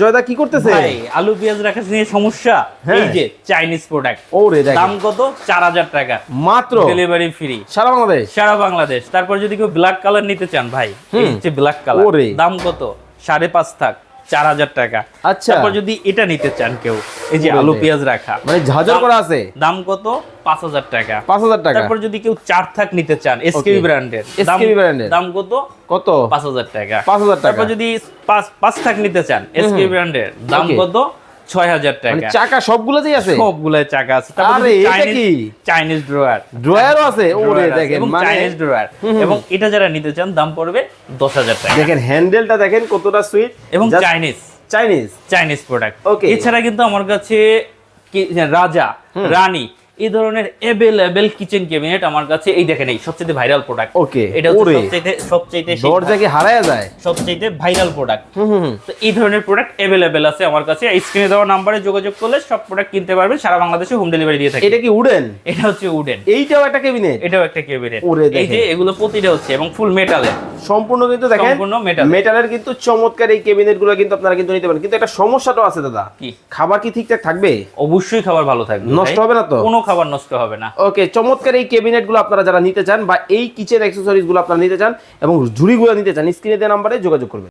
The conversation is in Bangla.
জয়দা কি করতেছে? ভাই আলু পেঁয়াজ রাখা নিয়ে সমস্যা হ্যাঁ। এই যে চাইনিজ প্রোডাক্ট ওরে দাম কত? চার হাজার টাকা। মাত্র? ডেলিভারি ফ্রি সারা বাংলাদেশ? সারা বাংলাদেশ। তারপর যদি কেউ ব্ল্যাক কালার নিতে চান ভাই এই। ব্ল্যাক কালার দাম কত? সাড়ে পাঁচ থাক। চার হাজার টাকা। আচ্ছা। তারপর যদি এটা নিতে চান কেউ এই যে আলু পেঁয়াজ রাখা। মানে ঝাঁঝর করা আছে? দাম কত? পাঁচ হাজার টাকা। পাঁচ হাজার টাকা। তারপর যদি কেউ চার থাক নিতে চান এসকেবি. ব্র্যান্ডের SKB ব্র্যান্ডের। দাম কত? কত? পাঁচ হাজার টাকা। পাঁচ হাজার টাকা। তারপর যদি পাঁচ পাঁচ থাক নিতে চান এসকেবি ব্র্যান্ডের দাম কত? ছয় হাজার মানে টাকা চাকা সবগুলোতেই আছে? সবগুলাই চাকা আছে। তারপর এটা কি? চাইনিজ ড্রয়ার ড্রয়ারও আছে? ওরে দেখেন মানে চাইনিজ ড্রয়ার হুম হুম। এবং এটা যারা নিতে চান দাম পড়বে দশ হাজার টাকা। দেখেন হ্যান্ডেলটা দেখেন কতটা সুইট এবং Chinese Chinese Chinese product okay এছাড়া কিন্তু আমার কাছে রাজা রানী এই ধরনের এভেলেবেল কিচেন ক্যাবিনেট আমার কাছে এই দেখেন এই সবচেয়ে ভাইরাল প্রোডাক্ট ওকে এটা সবচেয়ে সবচেয়ে দরজা কি হারায় যায়? সবচেয়ে ভাইরাল প্রোডাক্ট। তো এই ধরনের প্রোডাক্ট অ্যাভেলেবেল আছে আমার কাছে। স্ক্রিনে দেওয়া নাম্বারে যোগাযোগ করলে সব প্রোডাক্ট কিনতে পারবেন সারা বাংলাদেশে হোম ডেলিভারি দিয়ে থাকি। এটা কি উডেন এটা হচ্ছে উডেন এইটাও একটা ক্যাবিনেট এটাও একটা ক্যাবিনেট এই যে এগুলো প্রতিটা হচ্ছে এবং ফুল মেটালের সম্পূর্ণ কিন্তু দেখেন সম্পূর্ণ metal। মেটালের কিন্তু চমৎকার এই ক্যাবিনেটগুলো কিন্তু আপনারা কিন্তু নিতে পারেন। কিন্তু একটা সমস্যাটাও আছে দাদা। কি? খাবার কি ঠিকঠাক থাকবে? অবশ্যই খাবার ভালো থাকবে। নষ্ট হবে না তো? কোনো খাবার নষ্ট হবে না। ওকে চমৎকার এই ক্যাবিনেটগুলো আপনারা যারা নিতে চান বা এই কিচেন অ্যাক্সেসরিজগুলো আপনারা নিতে চান এবং ঝুড়িগুলো নিতে চান স্ক্রিনে দেওয়া নাম্বারে যোগাযোগ করবেন।